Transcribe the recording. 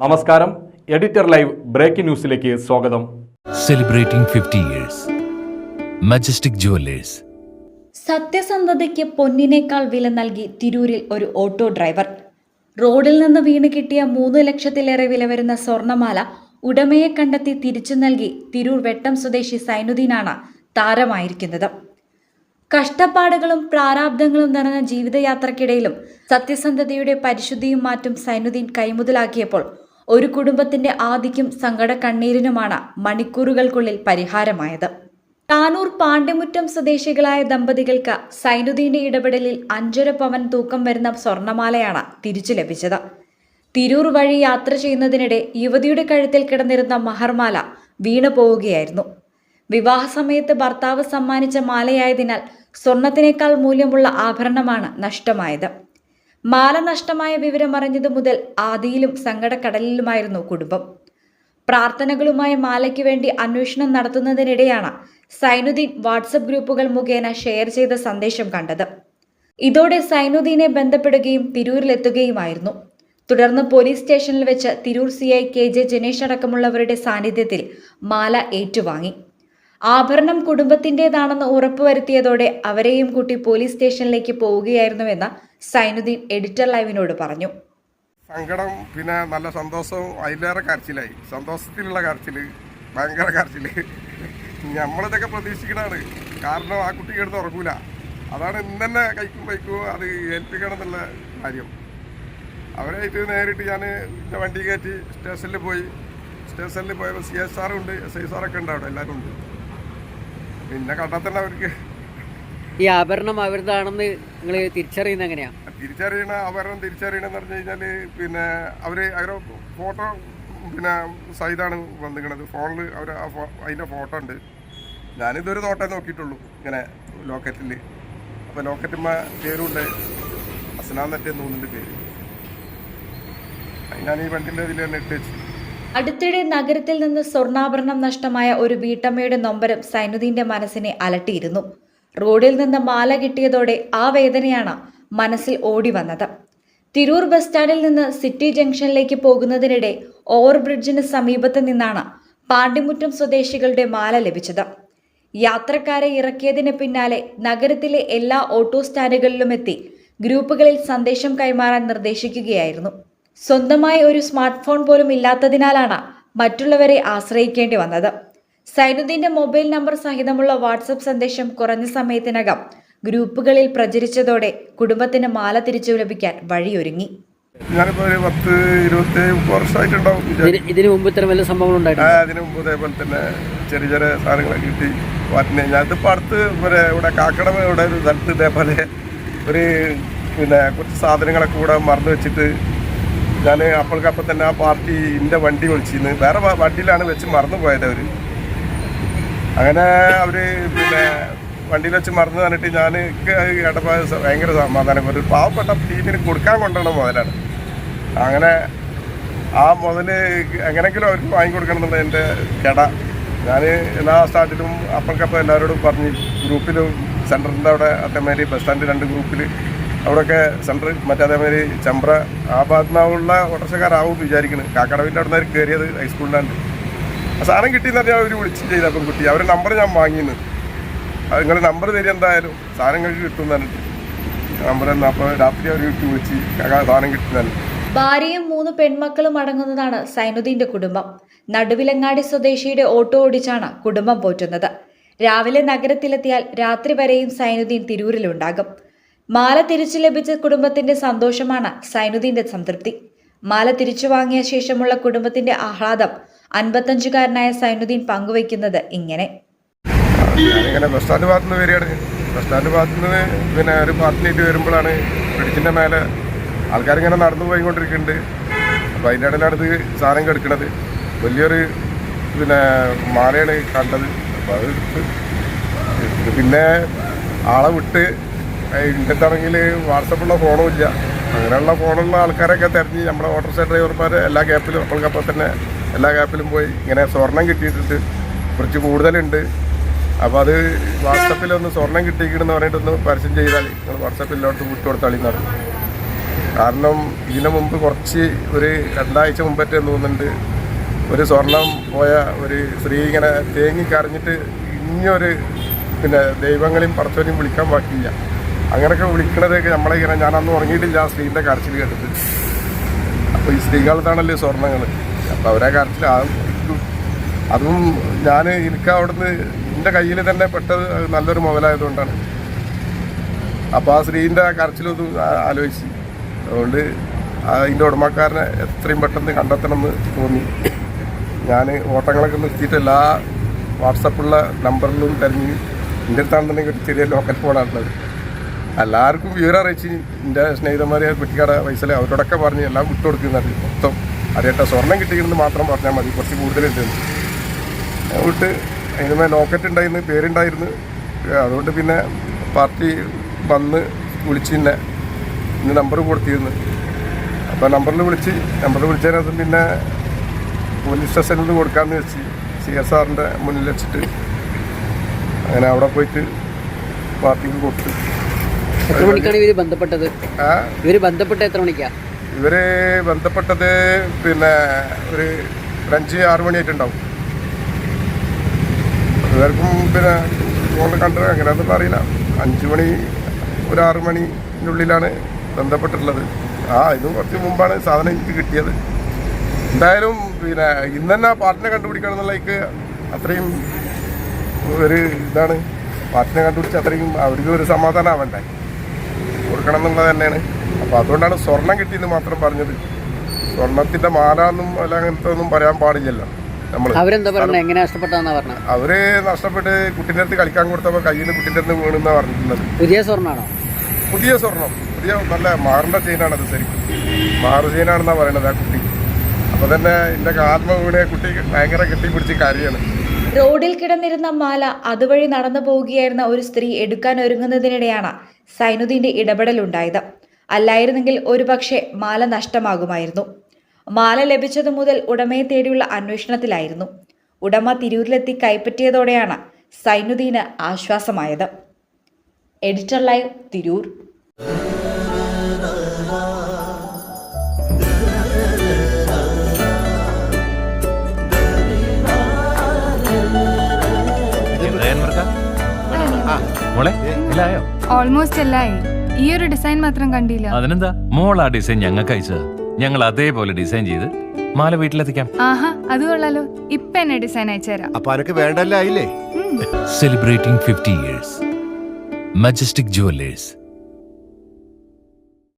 നമസ്കാരം. Editor live breaking ന്യൂസിലേക്ക് സ്വാഗതം. Celebrating fifty years Majestic Jewellers സത്യസന്ധതയ്ക്ക് പൊന്നിനേക്കാൾ വില നൽകി തിരൂരിൽ ഒരു ഓട്ടോ ഡ്രൈവർ. റോഡിൽ നിന്ന് വീണ് കിട്ടിയ മൂന്ന് ലക്ഷത്തിലേറെ വില വരുന്ന സ്വർണമാല ഉടമയെ കണ്ടെത്തി തിരിച്ചു നൽകി തിരൂർ വെട്ടം സ്വദേശി സൈനുദ്ദീനാണ് താരമായിരിക്കുന്നത്. കഷ്ടപ്പാടുകളും പ്രാരാബ്ദങ്ങളും നിറഞ്ഞ ജീവിതയാത്രക്കിടയിലും സത്യസന്ധതയുടെ പരിശുദ്ധിയും മാറ്റും സൈനുദ്ദീൻ കൈമുതലാക്കിയപ്പോൾ ഒരു കുടുംബത്തിന്റെ ആദിക്കും സങ്കട കണ്ണീരിനുമാണ് മണിക്കൂറുകൾക്കുള്ളിൽ പരിഹാരമായത്. താനൂർ പാണ്ഡ്യമുറ്റം സ്വദേശികളായ ദമ്പതികൾക്ക് സൈനുദ്ദീന്റെ ഇടപെടലിൽ അഞ്ചര പവൻ തൂക്കം വരുന്ന സ്വർണമാലയാണ് തിരിച്ചു ലഭിച്ചത്. തിരൂർ വഴി യാത്ര ചെയ്യുന്നതിനിടെ യുവതിയുടെ കഴുത്തിൽ കിടന്നിരുന്ന മഹർമാല വീണു പോവുകയായിരുന്നു. വിവാഹ സമയത്ത് ഭർത്താവ് സമ്മാനിച്ച മാലയായതിനാൽ സ്വർണത്തിനേക്കാൾ മൂല്യമുള്ള ആഭരണമാണ് നഷ്ടമായത്. മാല നഷ്ടമായ വിവരം അറിഞ്ഞതു മുതൽ ആദിയിലും സങ്കടക്കടലിലുമായിരുന്നു കുടുംബം. പ്രാർത്ഥനകളുമായി മാലയ്ക്ക് വേണ്ടി അന്വേഷണം നടത്തുന്നതിനിടെയാണ് സൈനുദ്ദീൻ വാട്സപ്പ് ഗ്രൂപ്പുകൾ മുഖേന ഷെയർ ചെയ്ത സന്ദേശം കണ്ടത്. ഇതോടെ സൈനുദ്ദീനെ ബന്ധപ്പെടുകയും തിരൂരിലെത്തുകയുമായിരുന്നു. തുടർന്ന് പോലീസ് സ്റ്റേഷനിൽ വെച്ച് Tirur C I K J Janesh അടക്കമുള്ളവരുടെ സാന്നിധ്യത്തിൽ മാല ഏറ്റുവാങ്ങി. ആഭരണം കുടുംബത്തിന്റെതാണെന്ന് ഉറപ്പുവരുത്തിയതോടെ അവരെയും കൂട്ടി പോലീസ് സ്റ്റേഷനിലേക്ക് പോവുകയായിരുന്നുവെന്ന് സൈനുദ്ദീൻ എഡിറ്റർ ലൈവിനോട് പറഞ്ഞു. സങ്കടം പിന്നെ നല്ല സന്തോഷവും അതിലേറെ കരച്ചിലായി. സന്തോഷത്തിലുള്ള കരച്ചിൽ ഭയങ്കര കരച്ചിൽ നമ്മളിതൊക്കെ പ്രതീക്ഷിക്കണതാണ്. കാരണം ആ കുട്ടി കിടന്ന് ഉറങ്ങൂല. അതാണ് ഇന്ന് കഴിക്കും വയ്ക്കും അത് ഏൽപ്പിക്കണം എന്നുള്ള കാര്യം അവരായിട്ട് നേരിട്ട് ഞാൻ എന്റെ വണ്ടി കയറ്റി സ്റ്റേഷനിൽ പോയി. സ്റ്റേഷനിൽ പോയപ്പോൾ സി എസ് ആറും ഉണ്ട് എസ് ഐ സാറൊക്കെ ഉണ്ട് അവിടെ എല്ലാവരും ഉണ്ട്. പിന്നെ കണ്ടാൽ തന്നെ അവർക്ക് ഈ ആഭരണം അവരുതാണെന്ന് നിങ്ങൾ തിരിച്ചറിയുന്ന എങ്ങനെയാ? തിരിച്ചറിയണ ആഭരണം തിരിച്ചറിയണമെന്ന് പറഞ്ഞു കഴിഞ്ഞാൽ പിന്നെ അവർ അവരെ ഫോട്ടോ പിന്നെ സൈതാണ് വന്നിരിക്കണത്. ഫോണിൽ അവർ ആ ഫോ അതിന്റെ ഫോട്ടോ ഉണ്ട്. ഞാനിതൊരു തോട്ടം നോക്കിയിട്ടുള്ളൂ ഇങ്ങനെ ലോക്കറ്റിൽ അപ്പോൾ ലോക്കറ്റിമ്മ പേരുണ്ട്. എന്ന് തോന്നുന്നുണ്ട് പേര്. ഞാൻ ഈ വണ്ടിന്റെ ഇതിൽ തന്നെ ഇട്ട് വെച്ചു. അടുത്തിടെ നഗരത്തിൽ നിന്ന് സ്വർണാഭരണം നഷ്ടമായ ഒരു വീട്ടമ്മയുടെ നൊമ്പരം സൈനുദ്ദീന്റെ മനസ്സിനെ അലട്ടിയിരുന്നു. റോഡിൽ നിന്ന് മാല കിട്ടിയതോടെ ആ വേദനയാണ് മനസ്സിൽ ഓടി വന്നത്. തിരൂർ ബസ് സ്റ്റാൻഡിൽ നിന്ന് സിറ്റി ജംഗ്ഷനിലേക്ക് പോകുന്നതിനിടെ ഓവർബ്രിഡ്ജിന് സമീപത്ത് നിന്നാണ് പാണ്ടിമുറ്റം സ്വദേശികളുടെ മാല ലഭിച്ചത്. യാത്രക്കാരെ ഇറക്കിയതിന് പിന്നാലെ നഗരത്തിലെ എല്ലാ ഓട്ടോ സ്റ്റാൻഡുകളിലും എത്തി ഗ്രൂപ്പുകളിൽ സന്ദേശം കൈമാറാൻ നിർദ്ദേശിക്കുകയായിരുന്നു. സ്വന്തമായി ഒരു സ്മാർട്ട് ഫോൺ പോലും ഇല്ലാത്തതിനാലാണ് മറ്റുള്ളവരെ ആശ്രയിക്കേണ്ടി വന്നത്. സൈനുദ്ദീന്റെ മൊബൈൽ നമ്പർ സഹിതമുള്ള വാട്സപ്പ് സന്ദേശം കുറഞ്ഞ സമയത്തിനകം ഗ്രൂപ്പുകളിൽ പ്രചരിച്ചതോടെ കുടുംബത്തിന് മാല തിരിച്ചു ലഭിക്കാൻ വഴിയൊരുങ്ങി. ഒരു പത്ത് വർഷമായിട്ടുണ്ടാവും ഇതിനു മുമ്പ് ഇത്തരം വല്ല സംഭവങ്ങൾ ആ, ഉണ്ടായിട്ടുണ്ട് അതിന് മുമ്പ് ഇതേപോലെ തന്നെ ചെറിയ ചെറിയ സാധനങ്ങളൊക്കെ കിട്ടി വാറ്റിന്. ഞാനിപ്പോൾ അടുത്ത് ഇവിടെ ഇവിടെ കാക്കടമ ഇവിടെ ഒരു സ്ഥലത്ത് ഇതേപോലെ ഒരു പിന്നെ കുറച്ച് സാധനങ്ങളൊക്കെ കൂടെ മറന്നു വെച്ചിട്ട് ഞാൻ അപ്പോൾക്കപ്പം തന്നെ ആ പാർട്ടി എന്റെ വണ്ടി വിളിച്ചിരുന്നു. വേറെ വണ്ടിയിലാണ് വെച്ച് മറന്നു പോയത് അവർ അങ്ങനെ അവർ പിന്നെ വണ്ടിയിൽ വെച്ച് മറന്നു തന്നിട്ട് ഞാൻ കേട്ടപ്പോൾ ഭയങ്കര സമാധാനം. ഒരു പാവപ്പെട്ട ടീമിന് കൊടുക്കാൻ കൊണ്ടുവന്ന മുതലാണ്. അങ്ങനെ ആ മുതൽ എങ്ങനെയെങ്കിലും അവർക്ക് വാങ്ങിക്കൊടുക്കണം എന്നുള്ള എന്റെ കട. ഞാൻ എല്ലാ സ്റ്റാർട്ടിലും അപ്പൾക്കപ്പം എല്ലാവരോടും പറഞ്ഞ് ഗ്രൂപ്പിലും സെന്ററിന്റെ അവിടെ അതേമാതിരി ബസ് സ്റ്റാൻഡ് രണ്ട് ഗ്രൂപ്പിൽ അവിടെയൊക്കെ സെന്റർ മറ്റേ അതേമാതിരി ചമ്പ്ര ആ ഭാഗത്തുനിന്നുള്ള ഓട്ടർഷക്കാരാവും വിചാരിക്കുന്നത് കാക്കടവിന്റെ അവിടെ നിന്ന് കയറിയത് ഹൈസ്കൂളിലാണ് ആ സാധനം കിട്ടിയെന്ന് പറഞ്ഞാൽ അവർ വിളിച്ച് ചെയ്ത പെൺകുട്ടി. അവരുടെ നമ്പർ ഞാൻ വാങ്ങിയെന്ന് അത് നമ്പർ തരിക എന്തായാലും. സാധനം കഴിച്ച് കിട്ടും എന്ന് പറഞ്ഞിട്ട്. നമ്പർ തന്നെ. അപ്പോൾ രാത്രി അവർ വിട്ട് വിളിച്ച് "കാക്കാ, സാധനം കിട്ടുന്നതന്നെ ഭാര്യയും മൂന്ന് പെൺമക്കളും അടങ്ങുന്നതാണ് സൈനുദ്ദീന്റെ കുടുംബം. നടുവിലങ്ങാടി സ്വദേശിയുടെ ഓട്ടോ ഓടിച്ചാണ് കുടുംബം പോറ്റുന്നത്. രാവിലെ നഗരത്തിലെത്തിയാൽ രാത്രി വരെയും സൈനുദ്ദീൻ തിരൂരിലുണ്ടാകും. മാല തിരിച്ചു ലഭിച്ച കുടുംബത്തിന്റെ സന്തോഷമാണ് സൈനുദ്ദീന്റെ സംതൃപ്തി. മാല തിരിച്ചു വാങ്ങിയ ശേഷമുള്ള കുടുംബത്തിന്റെ ആഹ്ലാദം അൻപത്തഞ്ചുകാരനായ സൈനുദ്ദീൻ പങ്കുവയ്ക്കുന്നത് ഇങ്ങനെ. ഭാഗത്ത് പിന്നെ ഒരു മേലെ നടന്നു പോയിക്കൊണ്ടിരിക്കുന്നുണ്ട്. അപ്പോൾ അതിന്റെ സാധനം കെടുക്കണത്. വലിയൊരു പിന്നെ മാലയാണ് കണ്ടത്. അപ്പോൾ അത് പിന്നെ ആളെ വിട്ട് ഇന്നത്താണെങ്കിൽ വാട്സപ്പുള്ള ഫോണും ഇല്ല. അങ്ങനെയുള്ള ഫോണുള്ള ആൾക്കാരൊക്കെ തിരഞ്ഞ് നമ്മുടെ സൈഡ് ഡ്രൈവർമാർ എല്ലാ ഗ്യാപ്പിലും അപ്പോൾ തന്നെ എല്ലാ ഗ്യാപ്പിലും പോയി. ഇങ്ങനെ സ്വർണം കിട്ടിയിട്ടുണ്ട്. കുറച്ച് കൂടുതലുണ്ട്. അപ്പോൾ അത് വാട്സപ്പിൽ ഒന്ന് സ്വർണം കിട്ടിയിരിക്കണമെന്ന് പറഞ്ഞിട്ടൊന്ന് പരസ്യം ചെയ്താൽ നിങ്ങൾ വാട്സപ്പിലോട്ട് വിട്ടു കൊടുത്താളി എന്ന് പറഞ്ഞു കാരണം ഇതിനു മുമ്പ് കുറച്ച് ഒരു രണ്ടാഴ്ച മുമ്പറ്റേ തോന്നുന്നുണ്ട്. ഒരു സ്വർണം പോയ ഒരു സ്ത്രീ ഇങ്ങനെ തേങ്ങി കരഞ്ഞിട്ട് ഇനിയൊരു പിന്നെ ദൈവങ്ങളെയും പറച്ചവരെയും വിളിക്കാൻ ബാക്കിയില്ല. അങ്ങനെയൊക്കെ വിളിക്കണതൊക്കെ നമ്മളിങ്ങനെ ഞാൻ ഞാനന്ന് ഉറങ്ങിയിട്ടില്ല ആ സ്ത്രീന്റെ കരച്ചിൽ കേട്ടിട്ട്. അപ്പോൾ ഈ സ്ത്രീകളുടെയാണല്ലോ സ്വർണങ്ങൾ അപ്പോൾ അവരെ കരച്ചിൽ അതും ഞാൻ എനിക്ക് അവിടുന്ന് എന്റെ കയ്യിൽ തന്നെ പെട്ടത് നല്ലൊരു മുതലായതുകൊണ്ടാണ് അപ്പോൾ ആ സ്ത്രീന്റെ കരച്ചിലൊന്നും ആലോചിച്ച്. അതുകൊണ്ട് അതിന്റെ ഉടമക്കാരനെ എത്രയും പെട്ടെന്ന് കണ്ടെത്തണമെന്ന് തോന്നി. ഞാൻ ഓട്ടങ്ങളൊക്കെ നിർത്തിയിട്ട് എല്ലാ വാട്സപ്പുള്ള നമ്പറിലും തിരഞ്ഞ് എന്റെ അടുത്താണെന്നുണ്ടെങ്കിൽ ഒരു ചെറിയ ലോക്കൽ ഫോണാണുള്ളത്. എല്ലാവർക്കും വിവരം അറിയിച്ച് എന്റെ സ്നേഹിതന്മാരെ കുട്ടിക്കട പൈസ അവരോടൊക്കെ പറഞ്ഞ് എല്ലാം വിട്ടുകൊടുക്കുന്നുണ്ട് മൊത്തം. അറിയട്ടെ സ്വർണം കിട്ടിയെന്ന് മാത്രം പറഞ്ഞാൽ മതി. കുറച്ച് കൂടുതലുണ്ട് അതുകൊണ്ട് അതിനുമേ ലോക്കറ്റ് ഉണ്ടായിരുന്നു പേരുണ്ടായിരുന്നു. അതുകൊണ്ട് പിന്നെ പാർട്ടി വന്ന് വിളിച്ച് തന്നെ ഇന്ന് നമ്പർ കൊടുത്തിരുന്നു. അപ്പോൾ നമ്പറിൽ വിളിച്ച് നമ്പറിൽ വിളിച്ചതിന് ശേഷം പിന്നെ പോലീസ് സ്റ്റേഷനിൽ നിന്ന് കൊടുക്കാമെന്ന് വെച്ച് സി എസ് ആറിന്റെ മുന്നിൽ വെച്ചിട്ട് അങ്ങനെ അവിടെ പോയിട്ട് പാർട്ടിക്ക് കൊടുത്തു. എത്ര മണിക്കാണ് ഇവർ ബന്ധപ്പെട്ടത്? ആ? ഇവർ ബന്ധപ്പെട്ട എത്ര മണിക്കാ? ഇവർ ബന്ധപ്പെട്ടത് പിന്നെ ഒരു അഞ്ച് ആറ് മണിയായിട്ടുണ്ടാവും. ഇവർക്കും പിന്നെ ഫോണിൽ കണ്ടത് എങ്ങനെയാണെന്നൊന്നും അറിയില്ല. അഞ്ച് മണി ഒരു ആറ് മണിനുള്ളിലാണ് ബന്ധപ്പെട്ടിട്ടുള്ളത്. ആ ഇതും കുറച്ച് മുമ്പാണ് സാധനം എനിക്ക് കിട്ടിയത്. എന്തായാലും പിന്നെ ഇന്ന് തന്നെ ആ പാർട്ടിനെ കണ്ടുപിടിക്കണം എന്നുള്ളതിക്ക് അത്രയും ഒരു ഇതാണ്. പാർട്ടിനെ കണ്ടുപിടിച്ച് അത്രയും അവർക്ക് ഒരു സമാധാനം ആവണ്ടേ? കൊടുക്കണം എന്നുള്ളത് തന്നെയാണ്. അപ്പോൾ അതുകൊണ്ടാണ് സ്വർണം കിട്ടിയെന്ന് മാത്രം പറഞ്ഞത്. സ്വർണത്തിന്റെ മാല എന്നും അല്ല അങ്ങനത്തെ ഒന്നും പറയാൻ പാടില്ലല്ലോ നമ്മൾ അവരെന്താ പറഞ്ഞത് എങ്ങനെ നഷ്ടപ്പെട്ടാന്നാ പറഞ്ഞത് അവർ നഷ്ടപ്പെട്ട് കുട്ടിന്റെ അടുത്ത് കളിക്കാൻ കൊടുത്തപ്പോൾ കയ്യിൽ നിന്ന് കുട്ടിന്റെ അടുത്ത് വീണെന്നാ പറഞ്ഞിട്ടുള്ളത് പുതിയ സ്വർണമാണോ പുതിയ സ്വർണം. പുതിയ നല്ല മാറിന്റെ ചെയിനാണ് അത് ശരി മാറു ചെയിനാണെന്നാ പറയണത് ആ കുട്ടി. അപ്പോൾ തന്നെ എന്റെ ആത്മ വീണ കുട്ടി ഭയങ്കര കെട്ടിപ്പിടിച്ച് കാര്യാണ് റോഡിൽ കിടന്നിരുന്ന മാല അതുവഴി നടന്നു പോവുകയായിരുന്ന ഒരു സ്ത്രീ എടുക്കാൻ ഒരുങ്ങുന്നതിനിടെയാണ് സൈനുദ്ദീന്റെ ഇടപെടലുണ്ടായത്. അല്ലായിരുന്നെങ്കിൽ ഒരുപക്ഷെ മാല നഷ്ടമാകുമായിരുന്നു. മാല ലഭിച്ചതു മുതൽ ഉടമയെ തേടിയുള്ള അന്വേഷണത്തിലായിരുന്നു. ഉടമ തിരൂരിലെത്തി കൈപ്പറ്റിയതോടെയാണ് സൈനുദ്ദീന് ആശ്വാസമായത്. Editor live Tirur. ഓൾമോസ്റ്റ് എല്ലായി. ഈ ഒരു ഡിസൈൻ മാത്രം കണ്ടില്ല. അതിനെന്താ? മോൾ ആ ഡിസൈൻ ഞങ്ങൾക്ക് അയച്ചത്. ഞങ്ങൾ അതേപോലെ ഡിസൈൻ ചെയ്ത് മാല വീട്ടിലെത്തിക്കാം. ആഹാ അത് കൊള്ളാലോ. ഇപ്പൊ എന്നെ ഡിസൈൻ അയച്ചുതരാം. അപ്പൊ അനക്ക് വേണ്ടല്ലേ ആയില്ലേ? Celebrating fifty years Majestic Jewellers